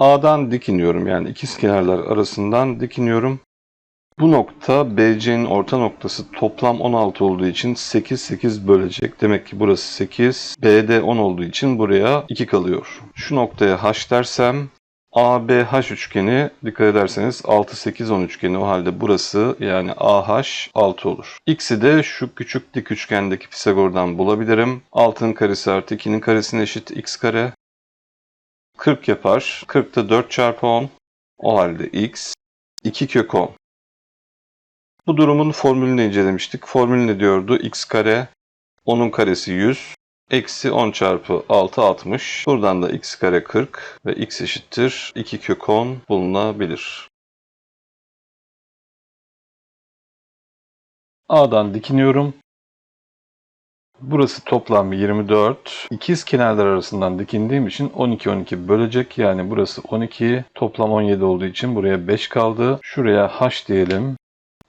A'dan dik iniyorum yani ikizkenarlar arasından dik iniyorum. Bu nokta BC'nin orta noktası toplam 16 olduğu için 8 8 bölecek. Demek ki burası 8. B'de 10 olduğu için buraya 2 kalıyor. Şu noktaya H dersem ABH üçgeni dikkat ederseniz 6 8 10 üçgeni o halde burası yani AH 6 olur. X'i de şu küçük dik üçgendeki Pisagor'dan bulabilirim. 6'nın karesi artı 2'nin karesine eşit x kare. 40 yapar. 40 da 4 çarpı 10. O halde x 2 kök 10. Bu durumun formülünü incelemiştik. Formül ne diyordu? x kare 10'un karesi 100. Eksi 10 çarpı 6 60. Buradan da x kare 40 ve x eşittir 2 kök 10 bulunabilir. A'dan dikiniyorum. Burası toplam 24. İkiz kenarlar arasından dikindiğim için 12 12 bölecek. Yani burası 12. Toplam 17 olduğu için buraya 5 kaldı. Şuraya h diyelim.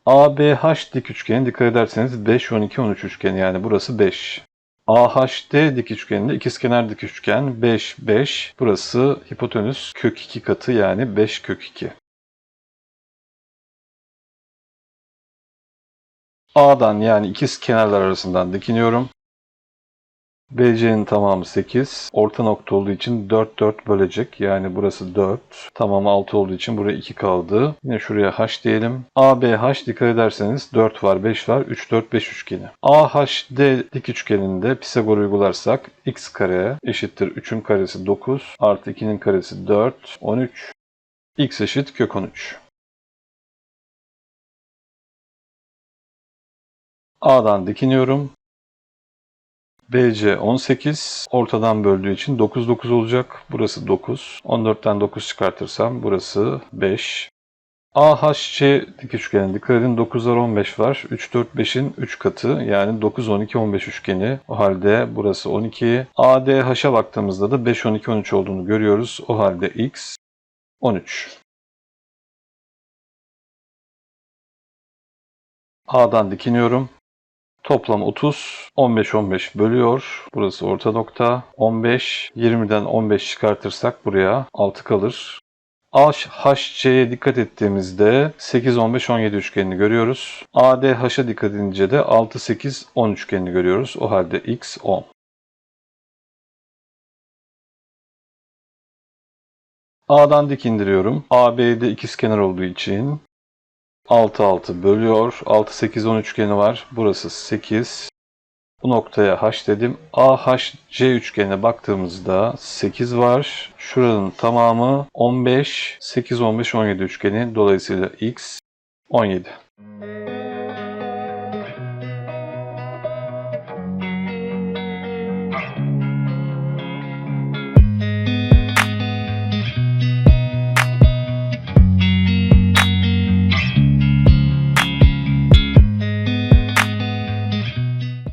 ABH dik üçgeni dikkat ederseniz 5 12 13 üçgeni yani burası 5. AHD dik üçgeninde ikizkenar dik üçgen 5 5. Burası hipotenüs kök 2 katı yani 5 kök 2. A'dan yani ikiz kenarlar arasından dikiniyorum. BC'nin tamamı 8. Orta nokta olduğu için 4 4 bölecek. Yani burası 4. Tamamı 6 olduğu için buraya 2 kaldı. Yine şuraya H diyelim. ABH dikkat ederseniz 4 var 5 var. 3 4 5 üçgeni. AHD dik üçgeninde Pisagor uygularsak x kare eşittir 3'ün karesi 9 artı 2'nin karesi 4 13 x eşit kök 13. A'dan dikiniyorum. BC 18. Ortadan böldüğü için 9 9 olacak. Burası 9. 14'ten 9 çıkartırsam burası 5. AHC dik üçgeni dikkat edin 9'lar 15 var. 3 4 5'in 3 katı yani 9 12 15 üçgeni. O halde burası 12. ADH'a baktığımızda da 5 12 13 olduğunu görüyoruz. O halde x 13. A'dan dikiniyorum. Toplam 30. 15 15 bölüyor. Burası orta nokta. 15. 20'den 15 çıkartırsak buraya 6 kalır. HC'ye dikkat ettiğimizde 8 15 17 üçgenini görüyoruz. ADH'a dikkat edince de 6 8 10 üçgenini görüyoruz. O halde x 10. A'dan dik indiriyorum. AB'de ikizkenar olduğu için 6 6 bölüyor. 6 8 10 üçgeni var. Burası 8. Bu noktaya h dedim. AHC üçgenine baktığımızda 8 var. Şuranın tamamı 15 8 15 17 üçgeni. Dolayısıyla x 17.